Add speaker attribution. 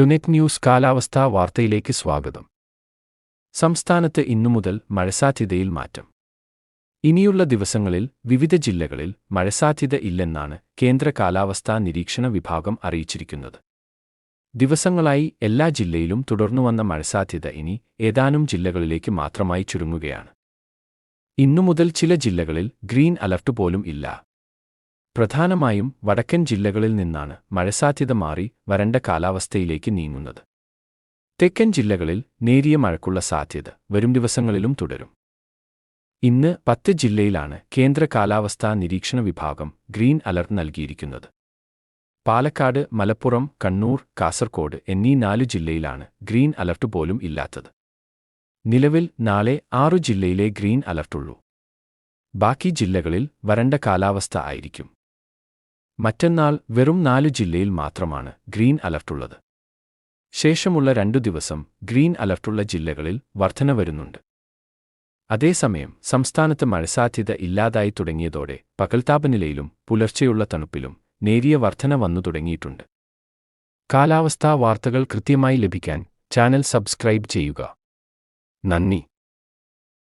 Speaker 1: ടുനെറ്റ് news കാലാവസ്ഥാ വാർത്തയിലേക്ക് സ്വാഗതം. സംസ്ഥാനത്ത് ഇന്നു മുതൽ മഴസാധ്യതയിൽ മാറ്റം. ഇനിയുള്ള ദിവസങ്ങളിൽ വിവിധ ജില്ലകളിൽ മഴസാധ്യത ഇല്ലെന്നാണ് കേന്ദ്ര കാലാവസ്ഥാ നിരീക്ഷണ വിഭാഗം അറിയിച്ചിരിക്കുന്നത്. ദിവസങ്ങളായി എല്ലാ ജില്ലയിലും തുടർന്നുവന്ന മഴസാധ്യത ഇനി ഏതാനും ജില്ലകളിലേക്ക് മാത്രമായി ചുരുങ്ങുകയാണ്. ഇന്നു മുതൽ ചില ജില്ലകളിൽ ഗ്രീൻ അലർട്ട് പോലും ഇല്ല. പ്രധാനമായും വടക്കൻ ജില്ലകളിൽ നിന്നാണ് മഴസാധ്യത മാറി വരണ്ട കാലാവസ്ഥയിലേക്ക് നീങ്ങുന്നത്. തെക്കൻ ജില്ലകളിൽ നേരിയ മഴക്കുള്ള സാധ്യത വരും ദിവസങ്ങളിലും തുടരും. ഇന്ന് പത്ത് ജില്ലയിലാണ് കേന്ദ്ര കാലാവസ്ഥാ നിരീക്ഷണ വിഭാഗം ഗ്രീൻ അലർട്ട് നൽകിയിരിക്കുന്നത്. പാലക്കാട് മലപ്പുറം കണ്ണൂർ കാസർകോട് എന്നീ നാലു ജില്ലയിലാണ് ഗ്രീൻ അലർട്ട് പോലും ഇല്ലാത്തത്. നിലവിൽ നാളെ ആറു ജില്ലയിലെ ഗ്രീൻ അലർട്ടുള്ളൂ. ബാക്കി ജില്ലകളിൽ വരണ്ട കാലാവസ്ഥ ആയിരിക്കും. മറ്റന്നാൾ വെറും നാലു ജില്ലയിൽ മാത്രമാണ് ഗ്രീൻ അലർട്ടുള്ളത്. ശേഷമുള്ള രണ്ടു ദിവസം ഗ്രീൻ അലർട്ടുള്ള ജില്ലകളിൽ വർധന വരുന്നുണ്ട്. അതേസമയം സംസ്ഥാനത്ത് മഴസാധ്യത ഇല്ലാതായി തുടങ്ങിയതോടെ പകൽതാപനിലയിലും പുലർച്ചെയുള്ള തണുപ്പിലും നേരിയ വർധന വന്നു തുടങ്ങിയിട്ടുണ്ട്. കാലാവസ്ഥാ വാർത്തകൾ കൃത്യമായി ലഭിക്കാൻ ചാനൽ സബ്സ്ക്രൈബ് ചെയ്യുക. നന്ദി.